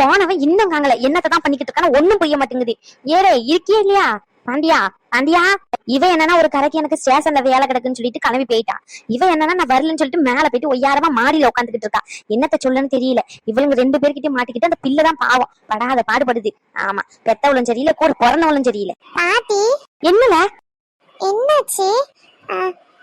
போனவன் இன்னும் காங்கல. என்னத்தை தான் பண்ணிக்கிட்டு இருக்கான ஒண்ணும் புரிய மாட்டேங்குது. ஏறே இருக்கியே இல்லையா? பாண்டியா பாண்டியா? இவ என்னன்னா ஒரு கரைக்கு எனக்கு ஸ்டேஷன்ல வேலை கிடக்குன்னு சொல்லிட்டு கிளம்பி போயிட்டான். இவ என்னன்னா நான் வரலன்னு சொல்லிட்டு மேல போயிட்டு ஒய்யாரமா மாடியில உட்காந்துக்கிட்டு இருக்கா என்னத்த சொல்லுன்னு தெரியல. இவளுங்க ரெண்டு பேர்கிட்ட மாட்டிக்கிட்டு அந்த பிள்ளை தான் பாவம். படாத பாடுபடுது. ஆமா பெத்தவளும் சரியில்லை கூட பிறந்தவளும் சரியில்லை. பாட்டி. என்னல என்னாச்சு?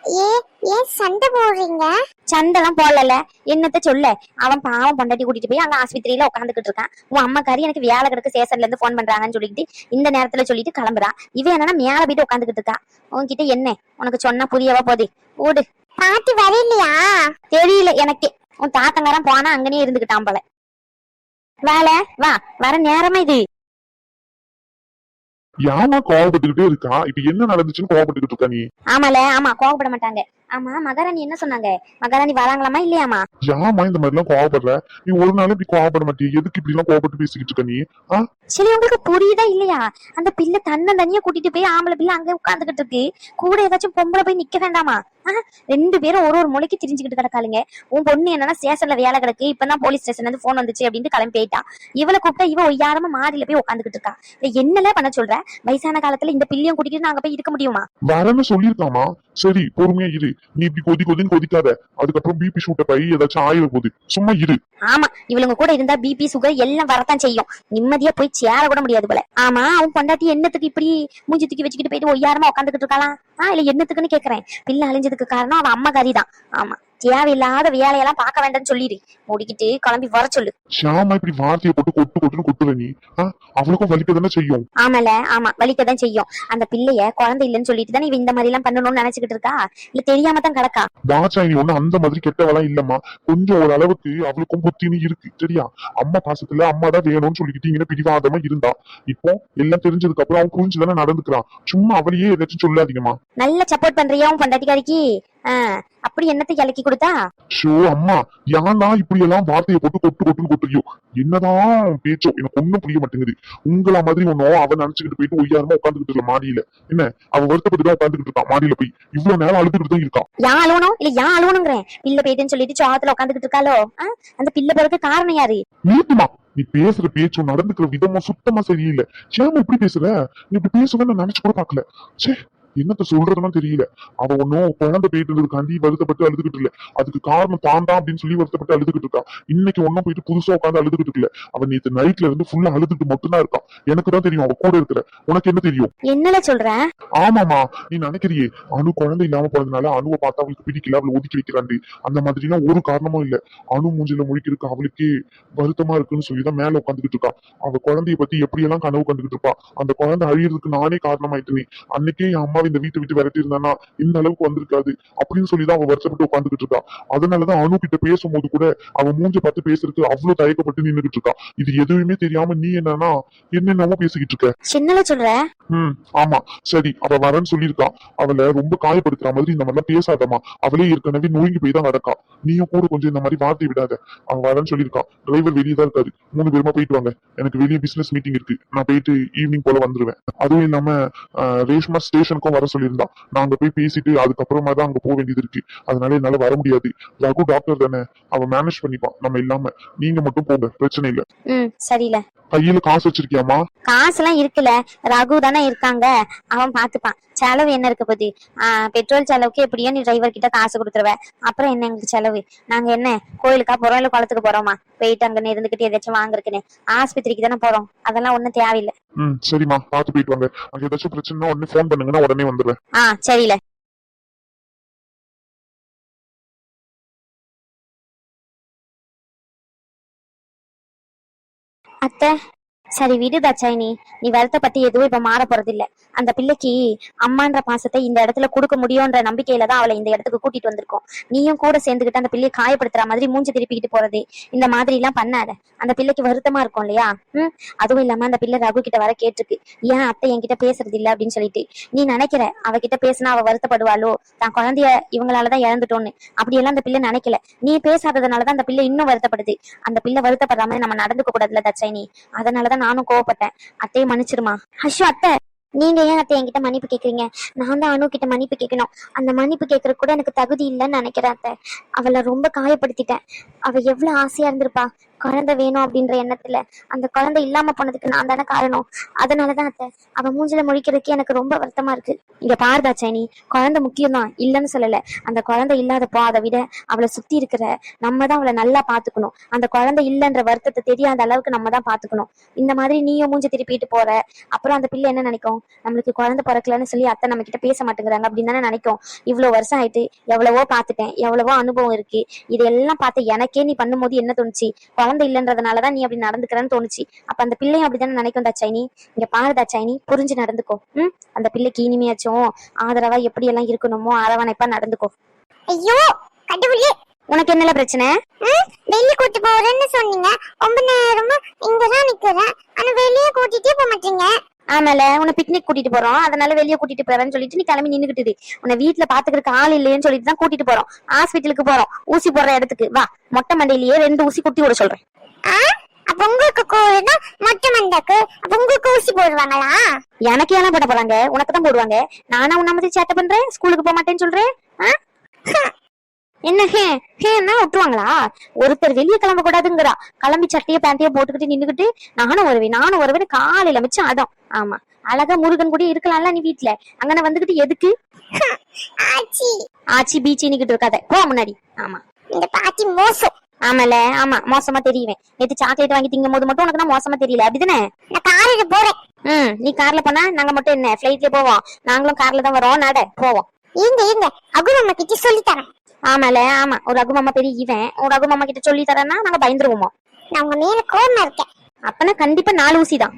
ஏ ஏன் சண்டை போடுறீங்க? சண்டைலாம் போடல என்னத்த சொல்ல? அவன் பாவம் பொண்டாட்டி கூட்டிட்டு போய் அங்க ஆஸ்பத்திரியில உட்காந்துக்கிட்டு இருக்கான். உன் அம்மாக்காரி எனக்கு வேலை கிடக்கு சேசர்ல இருந்து போன் பண்றாங்கன்னு சொல்லிட்டு இந்த நேரத்துல சொல்லிட்டு கிளம்புறா. இவன் என்னன்னா மேல போயிட்டு உட்காந்துக்கிட்டு இருக்கா. உன்கிட்ட என்ன? உனக்கு சொன்னா புரியவா போகுது ஓடு. பாட்டி வரலையா? தெரியல எனக்கு. உன் தாத்தங்காரன் போனா அங்கனே இருந்துகிட்டான் போல. வேலை வா. வர நேரமா இது. யாமா கோவப்பட்டுக்கிட்டே இருக்கா? இப்ப என்ன நடந்துச்சுன்னு கோவப்பட்டுக்கிட்டு இருக்கா நீ? ஆமால ஆமா கோவப்பட மாட்டாங்க. ஆமா மகாராணி என்ன சொன்னாங்க? மகாராணி வராங்களாமா இல்லையாமா ஏமா இந்த மாதிரி எல்லாம் கோவப்படுற? நீ ஒரு நாள் இப்படி கோவப்பட மாட்டிய. எதுக்கு இப்படி எல்லாம் கோவப்பட்டு பேசிக்கிட்டு இருக்க நீ? சரி உங்களுக்கு புரியுதா இல்லையா? அந்த பிள்ளை தன்னை தனியா கூட்டிட்டு போய் ஆம்பளை பிள்ளை அங்க உட்காந்துக்கிட்டு இருக்கு. கூட ஏதாச்சும் பொம்பளை போய் நிக்க வேண்டாமா? ஆஹ், ரெண்டு பேரும் ஒரு ஒரு மொழிக்கு திரிஞ்சுக்கிட்டு கிடக்காளுங்க. உன் பொண்ணு என்னன்னா ஸ்டேஷன்ல வேலை கிடக்கு. இப்பதான் போலீஸ் ஸ்டேஷன்ல இருந்து போன் வந்துச்சு அப்படின்னு கிளம்பி போயிட்டா. இவளை கூப்பிட்டா இவ ஒய்யாரமா மாடியில போய் உட்காந்துக்கிட்டு இருக்கா. என்னல பண்ண சொல்ற? வயசான காலத்துல இந்த பிள்ளையும் கூட்டிட்டு நாங்க போய் இருக்க முடியுமா? வரேன்னு சொல்லியிருக்காமா சரி பொறுமையா இரு. நீ இப்படி கொதி கொதின்னு கொதிக்காத. அதுக்கப்புறம் பிபி ஷூட்ட பை ஏதாச்சும் ஆயிட போகுது. சும்மா இரு. ஆமா இவளுங்க கூட இருந்தா பிபி சுகர் எல்லாம் வரத்தான் செய்யும். நிம்மதியா போய் சேர கூட முடியாது போல. ஆமா அவன் பொண்டாட்டி என்னத்துக்கு இப்படி மூஞ்சி தூக்கி வச்சுக்கிட்டு போயிட்டு ஒய்யாரமா உட்காந்துக்கிட்டு இருக்காளா? ஆ இல்ல என்னத்துக்குன்னு கேக்குறேன். பிள்ளை அழிஞ்சதுக்கு காரணம் அவன் அம்மா தான் ஆமா. தேவையில்லாத வேலையெல்லாம் பார்க்க வேண்டாம்னு சொல்லிடு. முடிக்கிட்டு கிளம்பி வர சொல்லு. ஷாமா இப்படி வார்த்தையை போட்டு கொட்டு கொட்டுன்னு கொட்டுத நீ? அவளுக்கும் வலிக்க தானே செய்யும்? ஆமால ஆமா வலிக்க தான் செய்யும். அந்த பிள்ளைய குழந்தை இல்லைன்னு சொல்லிட்டு தானே இவ இந்த மாதிரி எல்லாம் பண்ணணும்னு நினைச்சுக்கிட்டு இருக்கா? இல்ல தெரியாம தான் கிடக்கா? பாச்சா நீ ஒண்ணு அந்த மாதிரி கெட்டவளா இல்லம்மா. கொஞ்சம் ஒரு அளவுக்கு அவளுக்கும் புத்தினி இருக்கு. சரியா? அம்மா பாசத்துல அம்மா தான் வேணும்னு சொல்லிக்கிட்டு இங்க பிடிவாதமா இருந்தா. இப்போ எல்லாம் தெரிஞ்சதுக்கு அப்புறம் அவன் புரிஞ்சுதானே நடந்துக்கிறான். சும்மா அவளையே ஏதாச்சும் சொல்லாதீங்கம்மா. நல்ல சப்போர்ட் பண்றியா உன் பண்டாட்டிக்காரிக்கு? அப்படி என்னத்தை இலக்கி கொடுத்தா? ஷோ அம்மா ஏன்டா இப்படி எல்லாம் வார்த்தையை போட்டு கொட்டு கொட்டுன்னு கொட்டுறியோ? என்னதான் பேச்சோ எனக்கு ஒண்ணும் புரிய மாட்டேங்குது. உங்கள மாதிரி ஒன்னும் அவன் நினைச்சுக்கிட்டு போயிட்டு ஒய்யாரமா உட்காந்துக்கிட்டு இருக்க மாடியில. என்ன அவ வருத்தப்பட்டு தான் உட்காந்துக்கிட்டு இருக்கான் மாடியில போய். இவ்வளவு நேரம் அழுதுகிட்டு தான் இருக்கான் யான் அழுவணும்? இல்ல யான் அழுவணுங்கிறேன்? பிள்ளை போயிட்டுன்னு சொல்லிட்டு சோகத்துல உட்காந்துக்கிட்டு இருக்காளோ? அந்த பிள்ளை பிறகு காரணம் யாரு? நீட்டுமா நீ பேசுற பேச்சும் நடந்துக்கிற விதமும் சுத்தமா சரியில்லை. ஏமா இப்படி பேசுற? நீ இப்படி பேசுவேன்னு நான் நினைச்சு கூட பாக்கல சே என்னத்த சொல்றதுன்னு தெரியல. அவ ஒன்னும் குழந்தை போயிட்டு இருந்ததுக்காண்டி வருத்தப்பட்டு அழுதுகிட்டு இல்ல. அதுக்கு காரணம் தான் தான் அப்படின்னு சொல்லி வருத்தப்பட்டு அழுதுகிட்டு இருக்கா. இன்னைக்கு ஒன்னும் போயிட்டு புதுசா உட்காந்து அழுதுகிட்டு இல்ல அவ நேத்து நைட்ல இருந்து ஃபுல்லா அழுதுட்டு மட்டும்தான் இருக்கான் எனக்கு தான் தெரியும் அவ கூட இருக்கிற. உனக்கு என்ன தெரியும்? என்னல சொல்ற? ஆமாமா நீ நினைக்கிறியே அணு குழந்தை இல்லாம போனதுனால அணுவை பார்த்தா அவளுக்கு பிடிக்கல அவளை ஒதுக்கி வைக்கிறாண்டு அந்த மாதிரிலாம் ஒரு காரணமும் இல்ல. அணு மூஞ்சில முழிக்கிறதுக்கு அவளுக்கே வருத்தமா இருக்குன்னு சொல்லி தான் மேல உட்காந்துக்கிட்டு இருக்கா. அவ குழந்தைய பத்தி எப்படி எல்லாம் கனவு கண்டுகிட்டு இருப்பா? அந்த குழந்தை அழியறதுக்கு நானே காரணமாயிட்டு நீ அன்னைக்கே என் அம்மாவை இந்த வீட்டை விட்டு விரட்டி இருந்தானா? இந்த அளவுக்கு வந்திருக்காது. அப்படின்னு சொல்லிதான் அவ வருஷப்பட்டு உட்காந்துக்கிட்டு இருக்கா அதனாலதான் அணு கிட்ட பேசும்போது கூட அவ மூஞ்ச பார்த்து பேசுறதுக்கு அவ்வளவு தயக்கப்பட்டு நின்னுகிட்டு இருக்கா இது எதுவுமே தெரியாம நீ என்னன்னா என்னென்னமோ பேசிக்கிட்டு இருக்க. என்னல சொல்ற? ம் ஆமா. சரி அவ வரேன்னு சொல்லியிருக்கா அவளை ரொம்ப காயப்படுத்துற மாதிரி இந்த மாதிரிலாம் பேசாதம்மா. அவளே ஏற்கனவே நோய்க்கு போய் தான் நடக்கா நீயும் கூட கொஞ்சம் இந்த மாதிரி வார்த்தை விடாத. அவ வரேன்னு சொல்லியிருக்கா டிரைவர் வெளியே தான் இருக்காரு. மூணு பேருமா போயிட்டு வாங்க. எனக்கு வெளியே பிசினஸ் மீட்டிங் இருக்கு. நான் போயிட்டு ஈவினிங் போல வந்துருவேன். அதுவும் இல்லாம ரேஷ்மா ஸ்டேஷனுக்கும் வர சொல்லியிருந்தா. நான் அங்க போய் பேசிட்டு அதுக்கப்புறமா தான் அங்க போக வேண்டியது இருக்கு. அதனால என்னால வர முடியாது. ரகு டாக்டர் தானே. அவ மேனேஜ் பண்ணிப்பான் நம்ம இல்லாம. நீங்க மட்டும் போங்க. பிரச்சனை இல்ல. ம் சரில கையில காசு வச்சிருக்கியாமா காசுலாம் இருக்குல்ல. ரகு தானே இருக்காங்க. அவன் பாத்துப்பான். செலவு என்ன இருக்க போகுது பெட்ரோல் செலவுக்கு எப்படியோ நீ டிரைவர் கிட்ட காசு கொடுத்துருவ. அப்புறம் என்ன எங்களுக்கு செலவு? நாங்க என்ன? கோயிலுக்கா போறோம் இல்ல குளத்துக்கு போறோமா? போயிட்டு அங்க இருந்துகிட்டு ஏதாச்சும் வாங்குறதுக்குன்னு. ஆஸ்பத்திரிக்கு தானே போறோம். அதெல்லாம் ஒண்ணும் தேவையில்லை. ம் சரிம்மா. பார்த்து போயிட்டு வாங்க. அங்க ஏதாச்சும் பிரச்சனைனா உடனே ஃபோன் பண்ணுங்கன்னா உடனே வந்துடுவேன் ஆ சரில அத்தை. சரி விடு தச்சாயினி நீ வருத்த பத்தி எதுவும் இப்ப மாற போறது இல்ல அந்த பிள்ளைக்கு அம்மான்ற பாசத்தை இந்த இடத்துல கொடுக்க முடியும்ன்ற நம்பிக்கையில தான் அவளை இந்த இடத்துக்கு கூட்டிட்டு வந்திருக்கோம். நீயும் கூட சேர்ந்துகிட்டு அந்த பிள்ளையை காயப்படுத்துற மாதிரி மூஞ்சி திருப்பிக்கிட்டு போறது. இந்த மாதிரி எல்லாம் பண்ணாத. அந்த பிள்ளைக்கு வருத்தமா இருக்கும் இல்லையா? ம்? அதுவும் இல்லாம அந்த பிள்ளை ரகு கிட்ட வர கேட்டிருக்கு. ஏன் அத்தை என்கிட்ட பேசுறது இல்ல அப்படின்னு சொல்லிட்டு. நீ நினைக்கிற அவகிட்ட பேசினா அவ வருத்தப்படுவாளோ? தான் குழந்தைய இவங்களாலதான் இழந்துட்டோன்னு. அப்படியெல்லாம் அந்த பிள்ளை நினைக்கல. நீ பேசாததுனாலதான் அந்த பிள்ளை இன்னும் வருத்தப்படுது. அந்த பிள்ளை வருத்தப்படுற மாதிரி நம்ம நடந்துக்க கூடாதுல தச்சைனி அதனாலதான் நானும் கோவப்பட்டேன். அத்தையை மன்னிச்சிருமா அஷோ அத்தை நீங்க ஏன் அத்தை என்கிட்ட மன்னிப்பு கேக்குறீங்க? நான் தான் அனு கிட்ட மன்னிப்பு கேட்கணும் அந்த மன்னிப்பு கேட்கறது கூட எனக்கு தகுதி இல்லைன்னு நினைக்கிறேன் அத்தை. அவளை ரொம்ப காயப்படுத்திட்டேன். அவ எவ்வளவு ஆசையா இருந்திருப்பா. குழந்தை வேணும் அப்படின்ற எண்ணத்துல அந்த குழந்தை இல்லாம போனதுக்கு நான் தானே காரணம். அதனாலதான் அத்தை அவ மூஞ்சில முழிக்கிறதுக்கு எனக்கு ரொம்ப வருத்தமா இருக்கு. இங்க பாருதா சைனி குழந்தை முக்கியம் தான் இல்லைன்னு சொல்லல. அந்த குழந்தை இல்லாதப்போ அதை விட அவளை சுத்தி இருக்கிற நம்ம தான் அவளை நல்லா பாத்துக்கணும் அந்த குழந்தை இல்லைன்ற வருத்தத்தை தெரியாத அளவுக்கு நம்ம தான் பாத்துக்கணும் இந்த மாதிரி நீயும் மூஞ்சி திருப்பிட்டு போற அப்புறம் அந்த பிள்ளை என்ன நினைக்கும்? நம்மளுக்கு குழந்தை பிறக்கலன்னு சொல்லி அத்தை நம்ம கிட்ட பேச மாட்டேங்கிறாங்க அப்படின்னு தானே நினைக்கும். இவ்வளவு வருஷம் ஆயிட்டு எவ்வளவோ பாத்துட்டேன் எவ்வளவோ அனுபவம் இருக்கு. இதெல்லாம் பார்த்து எனக்கே நீ பண்ணும்போது என்ன தோணுச்சு? குழந்தை இல்லைன்றதுனாலதான் நீ அப்படி நடந்துக்கிறன்னு தோணுச்சு. அப்ப அந்த பிள்ளையும் அப்படிதானே நினைக்கும் தாச்சாயினி இங்க பாரு தாச்சாயினி புரிஞ்சு நடந்துக்கோ. ம்? அந்த பிள்ளைக்கு இனிமையாச்சும் ஆதரவா எப்படி எல்லாம் இருக்கணுமோ அரவணைப்பா நடந்துக்கோ. ஐயோ கடவுளே. உனக்கு என்னல பிரச்சனை? வெளிய கூட்டி போறேன்னு சொன்னீங்க. ரொம்ப நேரமா இங்கதான் நிக்கிறேன். ஆனா வெளியே கூட்டிட்டே போக மாட்டீங்க. ஆமால உன்னை பிக்னிக் கூட்டிட்டு போறோம். அதனால வெளியே கூட்டிட்டு போறேன்னு சொல்லிட்டு நீ கிளம்பி நின்னுகிட்டு உன்னை வீட்டுல பாத்துக்கிறதுக்கு ஆள் இல்லையேன்னு சொல்லிட்டு தான் கூட்டிட்டு போறோம். ஹாஸ்பிட்டலுக்கு போறோம். ஊசி போடுற இடத்துக்கு. வா மொட்டை மண்டையிலேயே ரெண்டு ஊசி குத்தி விட சொல்றேன். அப்ப உங்களுக்கு கூடுதா மொட்டை மண்டக்கு? அப்ப உங்களுக்கு ஊசி போடுவாங்களா? எனக்கு ஏன் போட போறாங்க? உனக்கு தான் போடுவாங்க. நானா உன்ன மாதிரி சேட்டை பண்றேன்? ஸ்கூலுக்கு போக மாட்டேன்னு சொல்றேன்? என்ன ஹே ஹேன்னா விட்டுருவாங்களா ஒருத்தர் வெளியே கிளம்ப கூடாதுங்கிறா. கிளம்பி சட்டையை பேண்டையோ போட்டுக்கிட்டு நின்னுக்கிட்டு நானும் வருவேன் நானும் வருவேன் காலையில மிச்சம் அடம் ஆமா. அழகா முருகன் கூட இருக்கலாம்ல நீ வீட்டுல அங்கன வந்துகிட்டு எதுக்கு? ஆச்சி. ஆச்சி பீச்சி நிக்கிட்டு இருக்காத. போ முன்னாடி. ஆமா. இந்த பாட்டி மோசம். ஆமால ஆமா மோசமா தெரியுவேன். நேத்து சாக்லேட் வாங்கி திங்கும் போது மட்டும் உனக்கு மோசமா தெரியல அப்படிதானே? நான் காரில போறேன். ம் நீ கார்ல போனா நாங்க மட்டும் என்ன ஃபிளைட்ல போவோம்? நாங்களும் கார்ல தான் வரோம் நட போவோம். இருங்க இருங்க அகு நம்ம கிட்ட சொல்லி தரேன். ஆமால ஆமா. ஒரு ரகு மாமா பெரிய இவன். ஒரு ரகு மாமா கிட்ட சொல்லி தரேன்னா நாங்க பயந்துருவோமோ? நான் உங்க மேல கோவமா இருக்கேன். அப்பனா கண்டிப்பா நாலு ஊசி தான்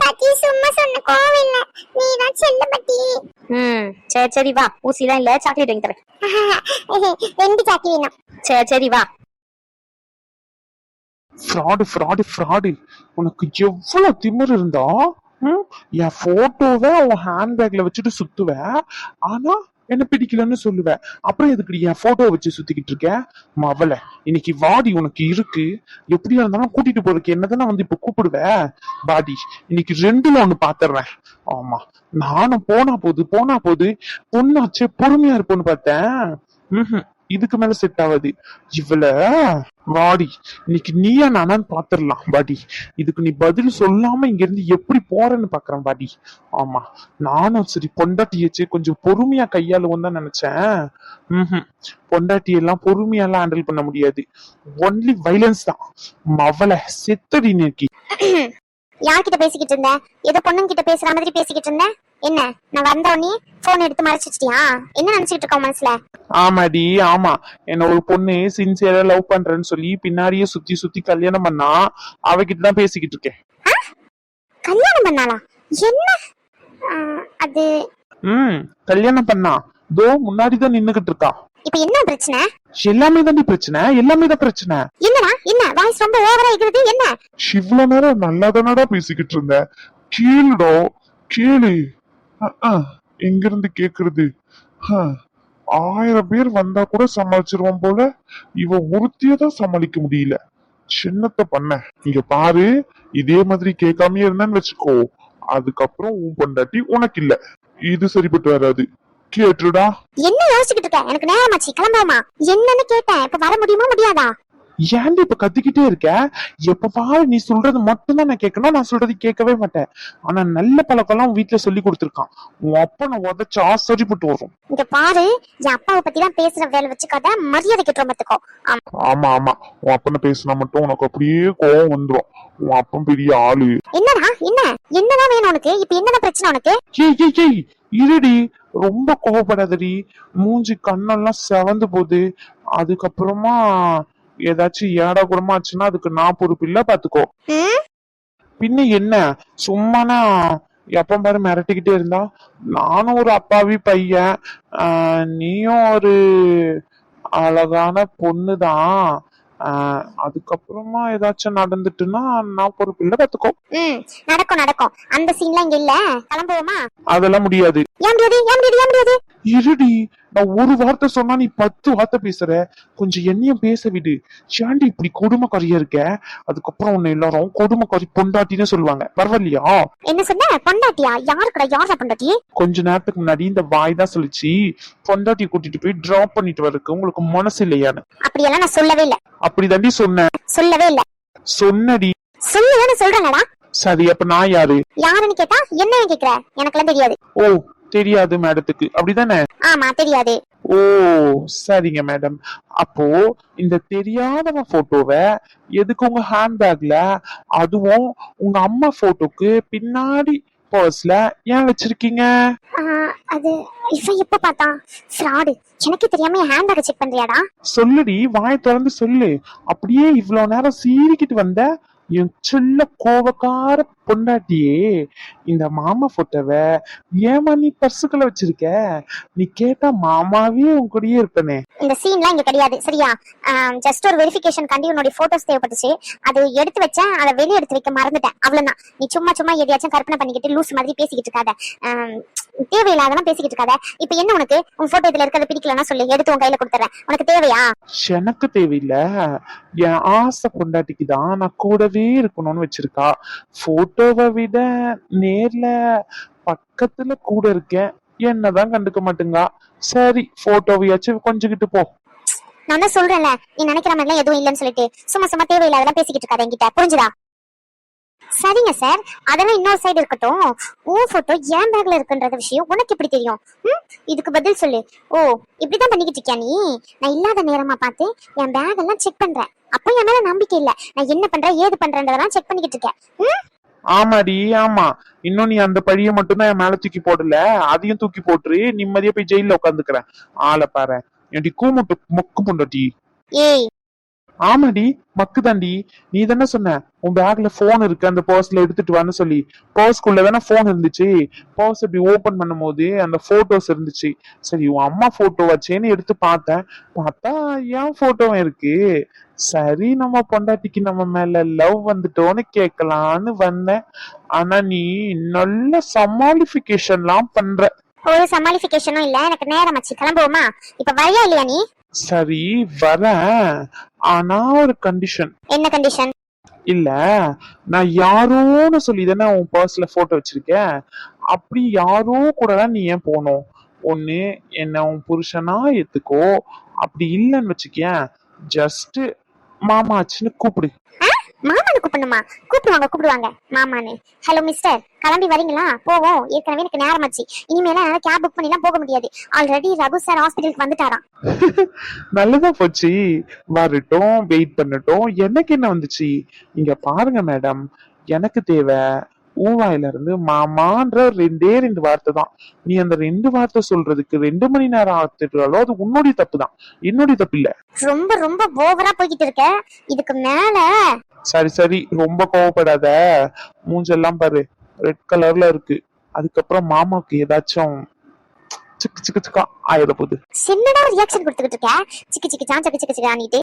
பாட்டி சும்மா சொன்ன கோவம் இல்ல. நீ தான் செல்ல பாட்டி. ம் சரி சரி வா. ஊசி தான் இல்ல சாக்லேட் வாங்கி தரேன். ரெண்டு சாக்கி வேணும். சரி சரி வா. ஃப்ராடு ஃப்ராடு ஃப்ராடு உனக்கு எவ்வளவு திமிரு இருந்தா? என் போட்டோவை உன் ஹேண்ட்பேக்ல வச்சுட்டு சுத்துவ. ஆனா என்ன பிடிக்கலன்னு சொல்லுவ. அப்புறம் எதுக்கு என் போட்டோ வச்சு சுத்திக்கிட்டு இருக்க? மவள இன்னைக்கு வாடி உனக்கு இருக்கு. எப்படியா இருந்தாலும் கூட்டிட்டு போறதுக்கு என்னதான் வந்து இப்ப கூப்பிடுவ? பாடி இன்னைக்கு ரெண்டுல ஒண்ணு பாத்துறேன். ஆமா நானும் போனா போது போனா போது பொண்ணாச்சே பொறுமையா இருப்போன்னு பார்த்தேன். ம்ஹும். இதுக்கு மேல செட் ஆகாது. இவள வாடி இன்னைக்கு நீயா நானான்னு பாத்துரலாம் பாடி இதுக்கு நீ பதில் சொல்லாம இங்க இருந்து எப்படி போறேன்னு பாக்குறேன் பாடி ஆமா நானும் சரி பொண்டாட்டியச்சு கொஞ்சம் பொறுமையா கையாளுவோம் தான் நினைச்சேன். ம்ஹும். பொண்டாட்டி எல்லாம் பொறுமையா எல்லாம் ஹேண்டில் பண்ண முடியாது. ஒன்லி வைலன்ஸ் தான். மவள செத்தடி நிற்கி யார்கிட்ட பேசிக்கிட்டு இருந்த? ஏதோ பொண்ணுங்க கிட்ட பேசுற மாதிரி பேசிக்கிட்டு இருந்தேன் என்ன நான் வந்தோன்னே போன் எடுத்து மறைச்சிட்டியா? என்ன நினைச்சிட்டு இருக்க மனசுல? ஆமாடி ஆமா. என்ன ஒரு பொண்ணு சின்சியரா லவ் பண்றேன்னு சொல்லி பின்னாடியே சுத்தி சுத்தி கல்யாணம் பண்ணா அவகிட்ட தான் பேசிக்கிட்டு இருக்கேன். கல்யாணம் பண்ணாளா? என்ன? அது ம் கல்யாணம் பண்ணா. தோ முன்னாடி தான் நின்னுகிட்டு இருக்கா. இப்ப என்ன பிரச்சனை? எல்லாமே தாண்டி பிரச்சனை எல்லாமே தான் பிரச்சனை. என்னடா? என்ன? வாய்ஸ் ரொம்ப ஓவரா இருக்குது. என்ன? இவ்வளவு நேரம் நல்லா தானடா பேசிக்கிட்டு இருந்த? அஹ், அஹ், எங்கிருந்து கேக்குறது? ஆயிரம் பேர் வந்தா கூட சமாளிச்சிருவோம் போல. இவ ஒருத்தியதான் சமாளிக்க முடியல. சின்னத்தை பண்ண. இங்க பாரு இதே மாதிரி கேட்காமயே இருந்தேன்னு வச்சுக்கோ. அதுக்கப்புறம் உன் பொண்டாட்டி உனக்கு இல்ல. இது சரிப்பட்டு வராது. கேட்டுடா என்ன யோசிக்கிட்டு இருக்க? எனக்கு நேரமாச்சு. கிளம்பலாமா? என்னன்னு கேட்டேன். இப்ப வர முடியுமா? முடியாதா? ஏன்டி இப்ப கத்திக்கிட்டே இருக்க? எப்ப பாரு நீ சொல்றது மட்டும்தான் நான் கேட்கணும். நான் சொல்றது கேட்கவே மாட்டேன். ஆனா நல்ல பழக்கம்லாம் வீட்டுல சொல்லி கொடுத்துருக்கான். உன் அப்பா நான் உதச்சு ஆசரிப்பட்டு வரும். இங்க பாரு என் அப்பாவை பத்தி எல்லாம் பேசுற வேலை வச்சுக்காத மரியாதை கிட்ட ஆமா. ஆமா உன் அப்பனை பேசினா மட்டும் உனக்கு அப்படியே கோவம் வந்துரும். உன் அப்பன் பெரிய ஆளு. என்னடா? என்ன? என்னதான் வேணும் உனக்கு? இப்ப என்னதான் பிரச்சனை உனக்கு? ஏய் ஏய் ஏய் இருடி. ரொம்ப கோவப்படாதடி. மூஞ்சி கண்ணெல்லாம் செவந்து போகுது. அதுக்கப்புறமா ஏதாச்சும் ஏடா கூடமா ஆச்சுன்னா அதுக்கு நான் பொறுப்பு இல்ல பாத்துக்கோ? பின்ன என்ன? சும்மானா எப்ப பாரு மிரட்டிக்கிட்டே இருந்தா. நானும் ஒரு அப்பாவி பையன். நீயும் ஒரு அழகான பொண்ணுதான். அதுக்கப்புறமா ஏதாச்சும் நடந்துட்டுன்னா நான் பொறுப்பு இல்ல பாத்துக்கோ. நடக்கும் நடக்கும். அந்த சீன்லாம் இங்க இல்ல. கிளம்புவோமா? அதெல்லாம் முடியாது. ஏன் முடியாது? ஏன் முடியாது? ஏன் முடியாது? இருடி நான் ஒரு வார்த்தை சொன்னா நீ பத்து வார்த்தை பேசுற. கொஞ்சம் என்னையும் பேச விடு. ஏன்டி இப்படி கொடுமைக்காரியா இருக்க? அதுக்கப்புறம் உன்னை எல்லாரும் கொடுமைக்காரி பொண்டாட்டின்னு சொல்லுவாங்க. பரவாயில்லையா? என்ன சொன்ன? பொண்டாட்டியா? யாருக்குடா? யாரா பொண்டாட்டி? கொஞ்ச நேரத்துக்கு முன்னாடி இந்த வாய் தான் சொல்லிச்சு. பொண்டாட்டி கூட்டிட்டு போய் டிராப் பண்ணிட்டு வரதுக்கு உங்களுக்கு மனசு இல்லையான்னு. அப்படியெல்லாம் நான் சொல்லவே இல்ல. அப்படி தாண்டி சொன்னேன் சொல்லவே இல்ல. சொன்னடி. சொல்லுவேன்னு சொல்றேன்லடா சரி அப்ப நான் யாரு? யாருன்னு கேட்டா என்ன கேக்குற? எனக்கெல்லாம் தெரியாது. ஓ தெரியாது மேடத்துக்கு. அப்படிதானே? ஆமா தெரியாது. ஓ சரிங்க மேடம். அப்போ இந்த தெரியாதவ போட்டோவை எதுக்கு உங்க ஹேண்ட்பேக்ல அதுவும் உங்க அம்மா போட்டோக்கு பின்னாடி பர்ஸ்ல ஏன் வச்சிருக்கீங்க? அது இவன் எப்ப பார்த்தான் ஃப்ராடு எனக்கு தெரியாம என் ஹேண்ட்பேக்கை செக் பண்றியாடா? சொல்லுடி வாய் திறந்து சொல்லு. அப்படியே இவ்வளவு நேரம் சீறிக்கிட்டு வந்த என் சில்ல கோபக்கார பொண்டாட்டியே இந்த மாமா போட்டோவை ஏமா நீ பர்சுக்குள்ள வச்சிருக்க? நீ கேட்டா மாமாவே உன் கூடயே இருப்பனே. இந்த சீன்லாம் இங்க கிடையாது சரியா? ஜஸ்ட் ஒரு வெரிஃபிகேஷன் கண்டி உன்னோட போட்டோஸ் தேவைப்பட்டுச்சு. அது எடுத்து வச்சேன். அதை வெளியே எடுத்து வைக்க மறந்துட்டேன். அவ்வளவுதான். நீ சும்மா சும்மா எதையாச்சும் கற்பனை பண்ணிக்கிட்டு லூஸ் மாதிரி பேசிக்கிட்டு இருக்காத. தேவையில்லாதெல்லாம் பேசிக்கிட்டு இருக்காத. இப்ப என்ன உனக்கு? உன் போட்டோ இதுல இருக்கிறத பிடிக்கலன்னா சொல்லு. எடுத்து உன் கையில கொடுத்துறேன். உனக்கு தேவையா? எனக்கு தேவையில்ல. என் ஆசை பொண்டாட்டிக்கு தான் நான் கூடவே இருக்கணும்னு வச்சிருக்கா. போட்டோவை விட நேர்ல பக்கத்துல கூட இருக்கேன். என்னதான் கண்டுக்க மாட்டேங்கா. சரி போட்டோவையாச்சும் கொஞ்சிக்கிட்டு போ. நான் தான் சொல்றேன்ல. நீ நினைக்கிற மாதிரிலாம் எதுவும் இல்லைன்னு சொல்லிட்டு. சும்மா சும்மா தேவையில்லாதெல்லாம் பேசிக்கிட்டு இருக்காத என்கிட்ட. புரிஞ்சுதா? சரிங்க சார். அதெல்லாம் இன்னொரு சைடு இருக்கட்டும். உன் போட்டோ என் பேக்ல இருக்குன்றது விஷயம் உனக்கு எப்படி தெரியும்? ம்? இதுக்கு பதில் சொல்லு. ஓ இப்படிதான் பண்ணிக்கிட்டு இருக்கியா நீ? நான் இல்லாத நேரமா பார்த்து என் பேக் எல்லாம் செக் பண்றேன். அப்போ என் மேல நம்பிக்கை இல்ல. நான் என்ன பண்றேன் ஏது பண்றேன்றதெல்லாம் செக் பண்ணிக்கிட்டு இருக்கேன். ம்? ஆமாடி ஆமா. இன்னும் நீ அந்த பழிய மட்டும்தான் என் மேல தூக்கி போடல. அதையும் தூக்கி போட்டுரு. நிம்மதியா போய் ஜெயில உட்காந்துக்கிறேன். ஆளை பாரு. என்டி கூமுட்டு மொக்கு பொண்டாட்டி. ஏய் ஆமாடி மக்கு தாண்டி நீ தானே சொன்ன உன் பேக்ல போன் இருக்கு அந்த பர்ஸ்ல எடுத்துட்டு வான்னு சொல்லி. பர்ஸ்க்குள்ள தானே போன் இருந்துச்சு. பர்ஸ் இப்படி ஓபன் பண்ணும் போது அந்த போட்டோஸ் இருந்துச்சு. சரி உன் அம்மா போட்டோ வச்சேன்னு எடுத்து பார்த்தேன். பார்த்தா ஏன் போட்டோவும் இருக்கு. சரி நம்ம பொண்டாட்டிக்கு நம்ம மேல லவ் வந்துட்டோன்னு கேட்கலான்னு வந்தேன். ஆனா நீ நல்ல சமாளிபிகேஷன்லாம் பண்ற. ஒரு சமாளிபிகேஷனும் இல்ல. எனக்கு நேரம் ஆச்சு. கிளம்புவோமா? இப்ப வரியா இல்லையா நீ? சரி வரேன் ஆனா ஒரு கண்டிஷன் என்ன கண்டிஷன் இல்ல நான் யாரோன்னு சொல்லி தானே உன் பர்ஸ்ல போட்டோ வச்சிருக்கேன். அப்படி யாரோ கூட நீ ஏன் போகணும்? ஒண்ணு என்ன உன் புருஷனா ஏத்துக்கோ. அப்படி இல்லைன்னு வச்சுக்கேன் ஜஸ்ட் மாமாச்சுன்னு கூப்பிடு. மாமான்னு கூப்பிடணுமா? கூப்பிடுவாங்க கூப்பிடுவாங்க. மாமான்னு. ஹலோ மிஸ்டர் கிளம்பி வரீங்களா? போவோம். ஏற்கனவே எனக்கு நேரம் ஆச்சு இனிமேல என்னால கேப் புக் பண்ணிலாம் போக முடியாது. ஆல்ரெடி ரகு சார் ஹாஸ்பிட்டலுக்கு வந்துட்டாராம். நல்லதா போச்சு. வரட்டும் வெயிட் பண்ணட்டும். எனக்கு என்ன வந்துச்சு? இங்க பாருங்க மேடம் எனக்கு தேவை. ஊவாயில இருந்து மாமான்ற ரெண்டே ரெண்டு வார்த்தை தான் நீ அந்த ரெண்டு வார்த்தை சொல்றதுக்கு ரெண்டு மணி நேரம் ஆத்துட்டாலோ அது உன்னுடைய தப்பு தான் என்னுடைய தப்பு இல்ல. ரொம்ப ரொம்ப ஓவரா போய்கிட்டு இருக்க. இதுக்கு மேல சரி சரி. ரொம்ப கோவப்படாத. மூஞ்செல்லாம் பாரு. ரெட் கலர்ல இருக்கு. அதுக்கப்புறம் மாமாவுக்கு ஏதாச்சும் சிக்கு சிக்கு சிக்கா ஆயிட போகுது. சின்னதா ரியாக்ஷன் கொடுத்துக்கிட்டு இருக்க. சிக்கு சிக்கு சான் சக்கு சிக்கு சிக்கானிட்டு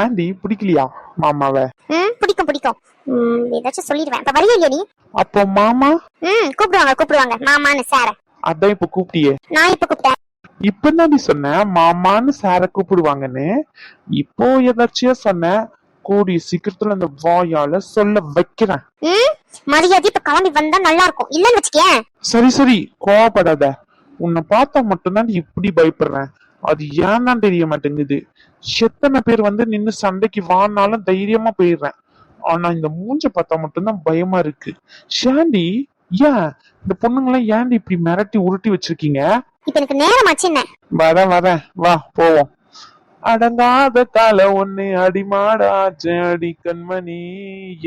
ஏன்டி பிடிக்கலையா மாமாவை? ம் பிடிக்கும் பிடிக்கும். ம் ஏதாச்சும் சொல்லிடுவேன். இப்ப வரியா இல்லையா நீ? அப்போ மாமா? ம் கூப்பிடுவாங்க கூப்பிடுவாங்க. மாமான்னு சார. அதான் இப்ப கூப்பிட்டியே. நான் இப்ப கூப்பிட்டேன். இப்பதான் நீ சொன்ன? மாமான்னு சார கூப்பிடுவாங்கன்னு? இப்போ எதாச்சியா சொன்ன? கூடிய சீக்கிரத்துல அந்த வாயால சொல்ல வைக்கிறேன். ம் மரியாதை இப்ப கிளம்பி வந்தா நல்லா இருக்கும். இல்லன்னு வச்சுக்கேன். சரி சரி கோவப்படாத. உன்னை பார்த்தா மட்டும்தான் இப்படி பயப்படுறேன். அது ஏன் தான் தெரிய மாட்டேங்குது. எத்தனை பேர் வந்து நின்னு சண்டைக்கு வானாலும் தைரியமா போயிடுறேன். ஆனா இந்த மூஞ்ச பார்த்தா மட்டும்தான் பயமா இருக்கு. ஷாண்டி ஏன்? இந்த பொண்ணுங்களாம் ஏன்டி இப்படி மிரட்டி உருட்டி வச்சிருக்கீங்க? இப்ப எனக்கு என்ன? வரேன் வரேன். வா போவோம். அடங்காத கால ஒண்ணு அடிமாடாச்சு அடி கண்மணி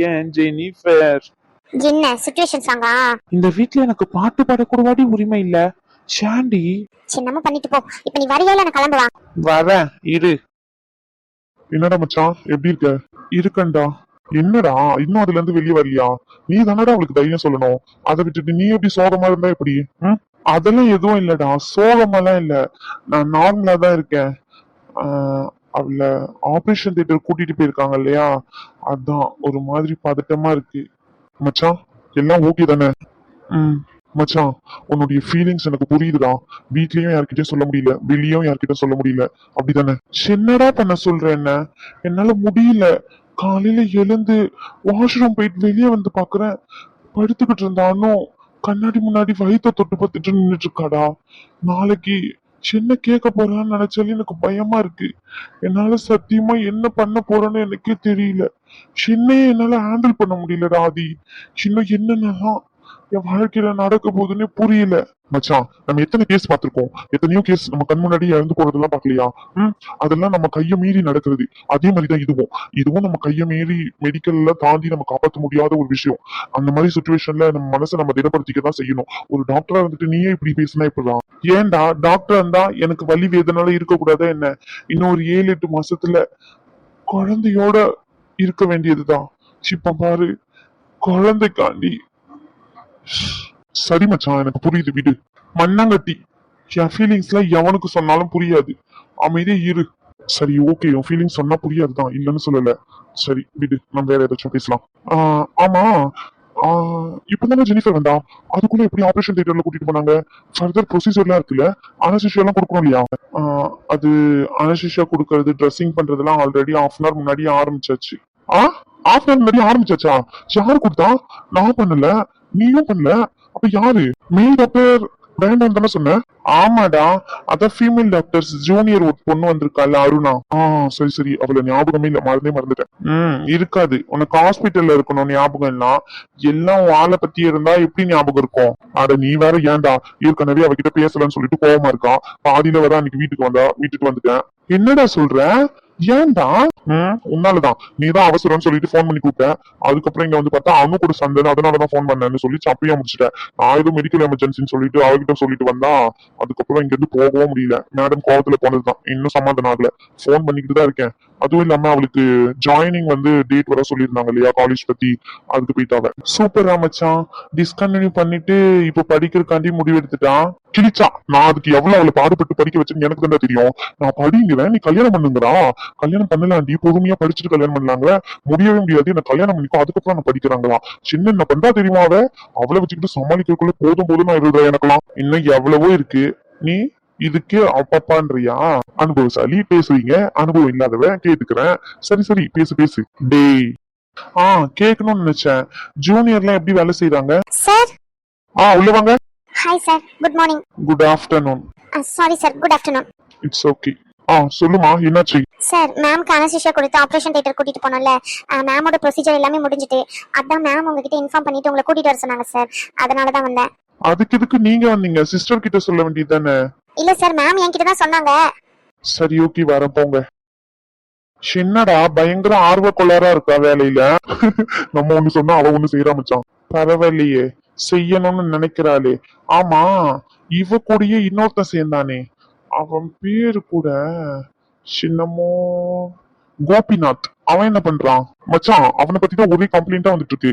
ஏன் ஜெனிஃபர்? என்ன சுச்சுவேஷன் சாங்கா இந்த வீட்ல எனக்கு பாட்டு பாடக்கூடவாடி உரிமை இல்ல. ஷாண்டி சின்னமா பண்ணிட்டு போ. இப்ப நீ வரியா இல்ல நான் கிளம்புவா? வரேன் இரு. என்னடா மச்சான்? எப்படி இருக்க? இருக்கண்டா. என்னடா? இன்னும் அதுல இருந்து வெளியே வரலையா? நீ தானடா அவளுக்கு தைரியம் சொல்லணும். அதை விட்டுட்டு நீ எப்படி சோகமா இருந்தா எப்படி? ம்? அதெல்லாம் எதுவும் இல்லடா. சோகமாலாம் இல்ல. நான் நார்மலா தான் இருக்கேன். ஆஹ் அவள ஆபரேஷன் தியேட்டர் கூட்டிட்டு போயிருக்காங்க இல்லையா? அதான் ஒரு மாதிரி பதட்டமா இருக்கு. மச்சான் எல்லாம் ஓகே தானே? ம். மச்சான் உன்னுடைய ஃபீலிங்ஸ் எனக்கு புரியுதுடா. வீட்லயும் யார்கிட்டயும் சொல்ல முடியல வெளியும் யார்கிட்டயும் சொல்ல முடியல. அப்படிதானே? என்னடா பண்ண சொல்ற என்ன? என்னால முடியல. காலையில எழுந்து வாஷ்ரூம் போயிட்டு வெளியே வந்து பாக்குறேன். படுத்துக்கிட்டு இருந்தானும் கண்ணாடி முன்னாடி வயிற்ற தொட்டு பார்த்துட்டு நின்றுட்டு இருக்காடா நாளைக்கு என்ன கேட்க போறான்னு நினைச்சாலே எனக்கு பயமா இருக்கு. என்னால சத்தியமா என்ன பண்ண போறேன்னு எனக்கே தெரியல. சின்னையே என்னால ஹேண்டில் பண்ண முடியல ராதி இன்னும் என்னென்னலாம் என் வாழ்க்கையில நடக்க போகுதுன்னு புரியல. மச்சான் நம்ம எத்தனை கேஸ் பார்த்திருக்கோம்? எத்தனையோ கேஸ் நம்ம கண் முன்னாடி இறந்து போறதெல்லாம் பாக்கலையா ம் அதெல்லாம் நம்ம கையை மீறி நடக்கிறது. அதே மாதிரிதான் இதுவும். இதுவும் நம்ம கைய மீறி மெடிக்கல்ல தாண்டி நம்ம காப்பாற்ற முடியாத ஒரு விஷயம். அந்த மாதிரி சுச்சுவேஷன்ல நம்ம மனசை நம்ம திடப்படுத்திக்க தான் செய்யணும். ஒரு டாக்டரா இருந்துட்டு நீயே இப்படி பேசினா இப்படிதான் ஏன்டா டாக்டர் இருந்தா எனக்கு வலி வேதனால இருக்கக்கூடாதா என்ன? இன்னும் ஒரு ஏழு எட்டு மாசத்துல குழந்தையோட இருக்க வேண்டியதுதான். இப்ப பாரு குழந்தைக்காண்டி சரி மச்சான் எனக்கு புரியுது விடு. மண்ணாங்கட்டி என் ஃபீலிங்ஸ்லாம் எவனுக்கு சொன்னாலும் புரியாது. அமைதியே இரு. சரி ஓகே உன் ஃபீலிங்ஸ் சொன்னா புரியாதுதான் இல்லைன்னு சொல்லல. சரி விடு நம்ம வேற ஏதாச்சும் பேசலாம். ஆமா. இப்பதானே ஜெனிஃபர் வந்தா? அதுக்குள்ள எப்படி ஆபரேஷன் தியேட்டர்ல கூட்டிட்டு போனாங்க? ஃபர்தர் ப்ரொசீஜர்லாம் இருக்குல்ல அனசிஷியா எல்லாம் கொடுக்கணும் இல்லையா? அது அனசிஷியா கொடுக்கறது ட்ரெஸ்ஸிங் பண்றதெல்லாம் ஆல்ரெடி ஹாஃப் அன் அவர் முன்னாடியே ஆரம்பிச்சாச்சு. ஆ? ஹாஃப் அன் அவர் முன்னாடி ஆரம்பிச்சாச்சா? யாரு கொடுத்தா? நான் பண்ணல. நீயும் பண்ணல அப்ப யாரு? மெயில் டாக்டர் வேண்டாம் தானே சொன்னேன் ஆமாடா அதான் ஃபீமேல் டாக்டர்ஸ் ஜூனியர் ஒரு பொண்ணு வந்திருக்கால அருணா. ஆ சரி சரி. அவளை ஞாபகமே இல்ல மறந்தே மறந்துட்டேன். ம் இருக்காது. உனக்கு ஹாஸ்பிட்டல்ல இருக்கணும் ஞாபகம் எல்லாம் எல்லாம் ஆளை பத்தி இருந்தா எப்படி ஞாபகம் இருக்கும்? அட நீ வேற ஏன்டா? ஏற்கனவே அவகிட்ட பேசலன்னு சொல்லிட்டு கோவமா இருக்கான் பாதியில வர அன்னைக்கு வீட்டுக்கு வந்தா வீட்டுக்கு வந்துட்டேன். என்னடா சொல்ற? ஏன்டா? ம் உன்னாலதான். நீ தான் அவசரம்னு சொல்லிட்டு ஃபோன் பண்ணி கூப்பிட்டேன். அதுக்கப்புறம் இங்க வந்து பார்த்தா அவனு கூட சண்டை அதனாலதான் ஃபோன் பண்ணேன்னு சொல்லி சப்பையா முடிச்சிட்டேன். நான் ஏதோ மெடிக்கல் எமர்ஜென்சின்னு சொல்லிட்டு அவகிட்ட சொல்லிட்டு வந்தா அதுக்கப்புறம் இங்க இருந்து போகவும் முடியல. மேடம் கோவத்துல போனதுதான். இன்னும் சமாதானம் ஆகல. ஃபோன் பண்ணிக்கிட்டு தான் இருக்கேன். அதுவும் இல்லாம அவளுக்கு ஜாயினிங் வந்து டேட் வர சொல்லியிருந்தாங்க இல்லையா காலேஜ் பத்தி. அதுக்கு போயிட்டாங்க சூப்பரா மச்சான். டிஸ்கண்டினியூ பண்ணிட்டு இப்ப படிக்கிறதுக்காண்டி முடிவு எடுத்துட்டான் கிழிச்சா நான் அதுக்கு எவ்வளவு அவளை பாடுபட்டு படிக்க வச்சேன்னு எனக்கு தான் தெரியும். நான் படிங்கிறேன் நீ கல்யாணம் பண்ணுங்கடா. கல்யாணம் பண்ணலாண்டி பொறுமையா படிச்சுட்டு கல்யாணம் பண்ணலாங்க முடியவே முடியாது என்ன கல்யாணம் பண்ணிக்கோ அதுக்கப்புறம் நான் படிக்கிறாங்களா சின்ன என்ன பண்றா தெரியுமா அவ? அவளை வச்சுக்கிட்டு சமாளிக்கிறதுக்குள்ள போதும் போதும் நான் எழுதுறேன் எனக்கெல்லாம். இன்னும் எவ்வளவோ இருக்கு. நீ இதுக்கு அப்பப்பான்றியா? அனுபவசாலி பேசுவீங்க. அனுபவம் இல்லாதவன் கேட்டுக்கிறேன். சரி சரி பேசு பேசு. டேய். ஆ கேட்கணும்னு நினைச்சேன். ஜூனியர்லாம் எப்படி வேலை செய்றாங்க? சார். ஆ உள்ள வாங்க. Hi sir good morning good afternoon sorry sir good afternoon it's okay ஆ சொல்லுமா என்னாச்சு? சார் மேம்க்கு அனசிஷியா கொடுத்து ஆப்ரேஷன் தியேட்டர் கூட்டிட்டு போனோம்ல. மேமோட ப்ரொசீஜர் எல்லாமே முடிஞ்சிட்டு அதான் மேம் உங்ககிட்ட இன்ஃபார்ம் பண்ணிட்டு உங்களை கூட்டிட்டு வர சொன்னாங்க சார் அதனால தான் வந்தேன். அதுக்கு எதுக்கு நீங்க வந்தீங்க? சிஸ்டர் கிட்ட சொல்ல வேண்டியது தானே? இல்ல சார் மேம் என்கிட்ட தான் சொன்னாங்க. சரி ஓகே வரேன் போங்க. சின்னடா பயங்கர ஆர்வ கொள்ளாரா இருக்கா வேலையில? நம்ம ஒண்ணு சொன்னா அவ ஒண்ணு செய்யறா மச்சான். பரவாயில்லையே. செய்யணும்னு நினைக்கிறாளே. ஆமா இவ கூடயே இன்னொருத்தன் சேர்ந்தானே. அவன் பேரு கூட சின்னமோ கோபிநாத். அவன் என்ன பண்றான்? மச்சான் அவனை பத்தி தான் ஒரே கம்ப்ளைண்டா வந்துட்டு இருக்கு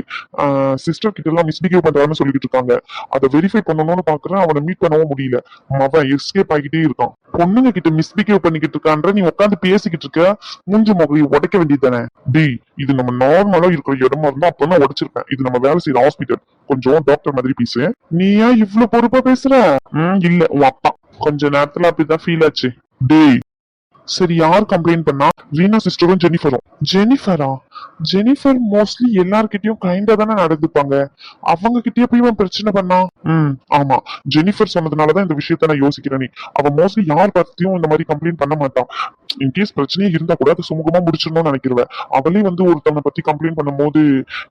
சிஸ்டர் கிட்ட எல்லாம் மிஸ்பிஹேவ் பண்றான்னு சொல்லிட்டு இருக்காங்க. அதை வெரிஃபை பண்ணணும்னு பாக்குறேன் அவனை மீட் பண்ணவும் முடியல. அவன் எஸ்கேப் ஆகிட்டே இருக்கான். பொண்ணுங்க கிட்ட மிஸ்பிஹேவ் பண்ணிக்கிட்டு இருக்கான்ற நீ உட்காந்து பேசிக்கிட்டு இருக்க மூஞ்சி முகையை உடைக்க வேண்டியது தானே? டேய் இது நம்ம நார்மலா இருக்கிற இடமா இருந்தா அப்பதான் உடைச்சிருப்பேன். இது நம்ம வேலை செய்யற ஹாஸ்பிட்டல் கொஞ்சம் டாக்டர் மாதிரி பேசு. நீ ஏன் இவ்வளவு பொறுப்பா பேசுற? ம் இல்ல உன் அப்பா. கொஞ்ச நேரத்துல அப்படிதான் ஃபீல் ஆச்சு. டேய் சரி யார் கம்ப்ளைண்ட் பண்ணா? ரீனா சிஸ்டரும் ஜெனிஃபரும். ஜெனிஃபரா? ஜெனிஃபர் மோஸ்ட்லி எல்லார்கிட்டயும் கைண்டா தானே நடந்துப்பாங்க. அவங்க கிட்டயே போய் இவன் பிரச்சனை பண்ணா? ம் ஆமா. ஜெனிஃபர் சொன்னதுனாலதான் இந்த விஷயத்த நான் யோசிக்கிறேன் நீ. அவ மோஸ்ட்லி யார் பத்தியும் இந்த மாதிரி கம்ப்ளைண்ட் பண்ண மாட்டான். இன்கேஸ் பிரச்சனையே இருந்தா கூட அது சுமூகமா முடிச்சிடணும்னு நினைக்கிறவ அவளே வந்து ஒருத்தவனை பத்தி கம்ப்ளைண்ட் பண்ணும்போது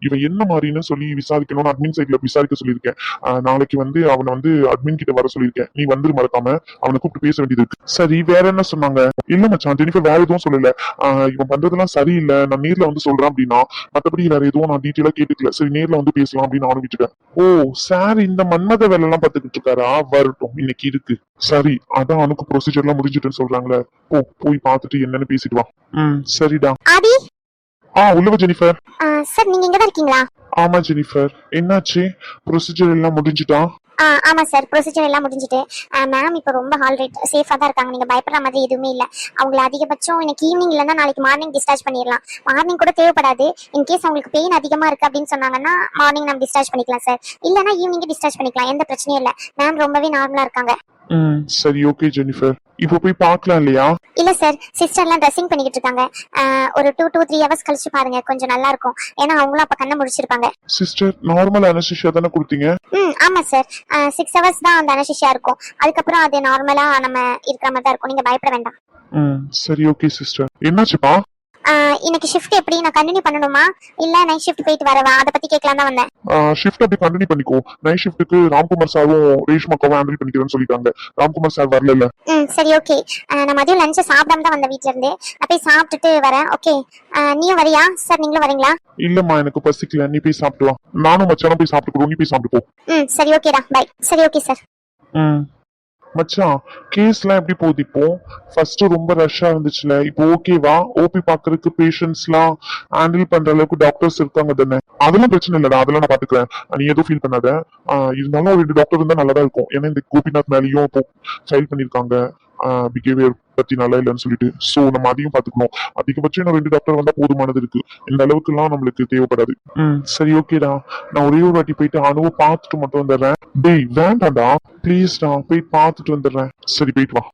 இவன் என்ன மாதிரின்னு சொல்லி விசாரிக்கணும்னு அட்மின் சைட்ல விசாரிக்க சொல்லியிருக்கேன். நாளைக்கு வந்து அவனை வந்து அட்மின் கிட்ட வர சொல்லியிருக்கேன். நீ வந்து மறக்காம. அவனை கூப்பிட்டு பேச வேண்டியது இருக்கு. சரி வேற என்ன சொன்னாங்க? இல்ல மச்சான் ஜெனிஃபர் வேற எதுவும் சொல்லல. இவன் பண்றதெல்லாம் சரியில்லை. நான் நேர்ல வந்து சொல்றேன் அப்படின்னா மத்தபடி வேற எதுவும் நான் டீட்டெயிலா கேட்டுக்கல. சரி நேர்ல வந்து பேசலாம் அப்படின்னு நானும் விட்டுட்டேன். ஓ சார் இந்த மன்மத வேலை எல்லாம் பாத்துக்கிட்டு இருக்காரா? வரட்டும் இன்னைக்கு இருக்கு. சரி அதான் அவனுக்கு ப்ரொசீஜர் எல்லாம் முடிஞ்சிட்டுன்னு சொல்றாங்களே. போ போய் பார்த்துட்டு என்னன்னு பேசிட்டு வா. ம். சரிடா. ஆ உள்ளவ ஜெனிஃபர். சார் நீங்க இங்க தான் இருக்கீங்களா? ஆமா ஜெனிஃபர். என்னாச்சு? ப்ரொசீஜர் எல்லாம் முடிஞ்சிட்டா? ஆ ஆமா சார் ப்ரொசீஜர் எல்லாம் முடிஞ்சிட்டு. மேம் இப்போ ரொம்ப ஹால் ரேட் சேஃபா தான் இருக்காங்க. நீங்க பயப்படுற மாதிரி எதுவுமே இல்ல. அவங்கள அதிகபட்சம் இன்னைக்கு ஈவினிங் இல்லைன்னா நாளைக்கு மார்னிங் டிஸ்சார்ஜ் பண்ணிடலாம். மார்னிங் கூட தேவைப்படாது. இன்கேஸ் அவங்களுக்கு பெயின் அதிகமா இருக்கு அப்படின்னு சொன்னாங்கன்னா மார்னிங் நம்ம டிஸ்சார்ஜ் பண்ணிக்கலாம் சார். இல்லைன்னா ஈவினிங் டிஸ்சார்ஜ் பண்ணிக்கலாம். எந்த பிரச்சனையும் இல்ல. மேம் ரொம்பவே நார்மலா இருக்காங்க. ம் சரி ஓகே ஜெனிஃபர். இப்போ போய் பார்க்கலாம் இல்லையா? இல்ல சார் சிஸ்டர்லாம் ட்ரெஸ்ஸிங் பண்ணிக்கிட்டு இருக்காங்க. ஒரு டூ டூ த்ரீ ஹவர்ஸ் கழிச்சு பாருங்க கொஞ்சம் நல்லா இருக்கும். ஏன்னா அவங்களும் அப்ப கண்ணை முடிச்சிருப்பாங்க. சிஸ்டர் நார்மல் அனஸ்டிஷியா தானே கொடுத்தீங்க? ம் ஆமா சார் சிக்ஸ் ஹவர்ஸ் தான் அந்த அனசிஷியா இருக்கும். அதுக்கப்புறம் அது நார்மலா நம்ம இருக்கிற மாதிரி தான் இருக்கும். நீங்க பயப்பட வேண்டாம். ம் சரி ஓகே சிஸ்டர் என்னாச்சுப்பா? இன்னைக்கு ஷிஃப்ட் எப்படி? நான் கண்டினியூ பண்ணணுமா? இல்ல நைட் ஷிஃப்ட் போயிட்டு வரவா? அதை பத்தி கேட்கலாம் தான் வந்தேன். ஷிஃப்ட் அப்படி கண்டினியூ பண்ணிக்கோ. நைட் ஷிஃப்ட்டுக்கு ராம்குமார் சாரும் ரேஷ்மாக்காவும் ஹேண்டில் பண்ணிக்கிறேன்னு சொல்லிட்டாங்க. ராம்குமார் சார் வரல ம் சரி ஓகே நான் மதியம் லஞ்சு சாப்பிடாம தான் வந்தேன் வீட்ல இருந்து போய் சாப்பிட்டுட்டு வரேன் ஓகே நீயும் வரியா? சார் நீங்களும் வரீங்களா? இல்லம்மா எனக்கு பசிக்கல. நீ போய் சாப்பிட்டு வா நானும் மச்சானும் போய் சாப்பிட்டுக்கிறோம். நீ போய் சாப்பிட்டு போ ம் சரி ஓகேடா பை சரி ஓகே சார் ம். மச்சான் கேஸ்லாம் எப்படி போகுது இப்போ? ஃபர்ஸ்ட் ரொம்ப ரஷ்ஷா இருந்துச்சுல. இப்போ ஓகேவா ஓபி பாக்குறதுக்கு பேஷண்ட்ஸ்லாம் ஹேண்டில் பண்ற அளவுக்கு டாக்டர்ஸ் இருக்காங்க தானே? அதெல்லாம் பிரச்சனை இல்லடா. அதெல்லாம் நான் பாத்துக்கிறேன். நீ எதுவும் ஃபீல் பண்ணாத. ஆஹ் இருந்தாலும் ஒரு ரெண்டு டாக்டர் இருந்தா நல்லதா இருக்கும். ஏன்னா இந்த கோபிநாத் மேலேயும் இப்போ ஃபைல் பண்ணிருக்காங்க. பிஹேவியர் பத்தி நல்லா இல்லைன்னு சொல்லிட்டு. சோ நம்ம அதையும் பாத்துக்கணும் அதிகபட்சம் இன்னும் ரெண்டு டாக்டர் வந்தா போதுமானது இருக்கு. இந்த அளவுக்கு எல்லாம் நம்மளுக்கு தேவைப்படாது. ம். சரி ஓகேடா நான் ஒரே ஒரு வாட்டி போயிட்டு அணுவை பார்த்துட்டு மட்டும் வந்துடுறேன். டேய் வேண்டாம்டா. ப்ளீஸ்டா போய் பார்த்துட்டு வந்துடுறேன். சரி போயிட்டு வா.